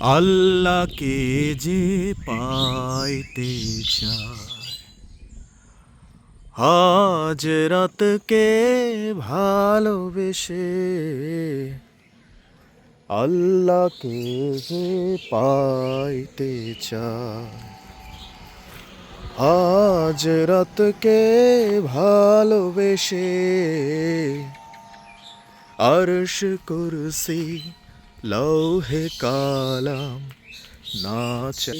আল্লাহকে যে পাইতে চায়। হাজরতকে ভালোবেসে আল্লাহকে যে পাইতে চায়। হাজরতকে ভালোবেসে আরশ কুরসি লৌহে কালাম নাচ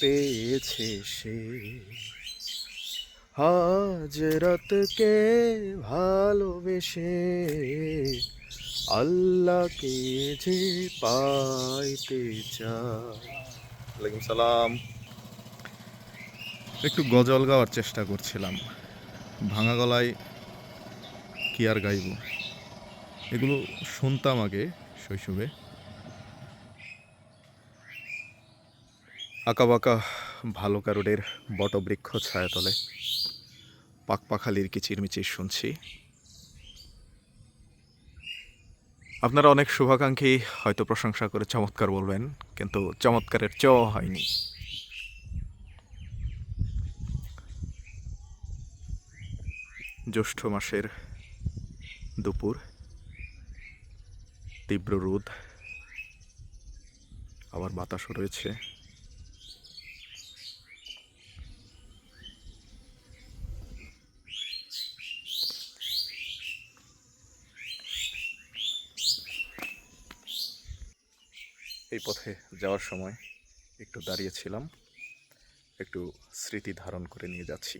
পেয়েছে সে। হাজরতকে ভালোবেসে আল্লাহকে যে পাইতে চায়। ওয়ালাইকুম সালাম। একটু গজল গাওয়ার চেষ্টা করছিলাম। ভাঙা গলায় কি আর গাইব? এগুলো শুনতাম আগে। শৈশবে? আঁকাবাঁকা ভালো কারুরের বটবৃক্ষ ছায়াতলে। পাকপাখালির কিচিরমিচির শুনছি। আপনারা অনেক শুভাকাঙ্ক্ষী, হয়তো প্রশংসা করে চমৎকার বলবেন, কিন্তু চমৎকারের চ হয়নি। জ্যৈষ্ঠ মাসের দুপুর। তীব্র রোদ। আবার বাতাসও রয়েছে। এই পথে যাওয়ার সময় একটু দাঁড়িয়েছিলাম, একটু স্মৃতি ধারণ করে নিয়ে যাচ্ছি।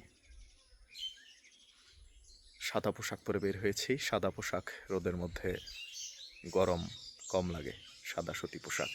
সাদা পোশাক পরে বের হয়েছি। সাদা পোশাক রোদের মধ্যে গরম কম লাগে সাদা সুতি পোশাক।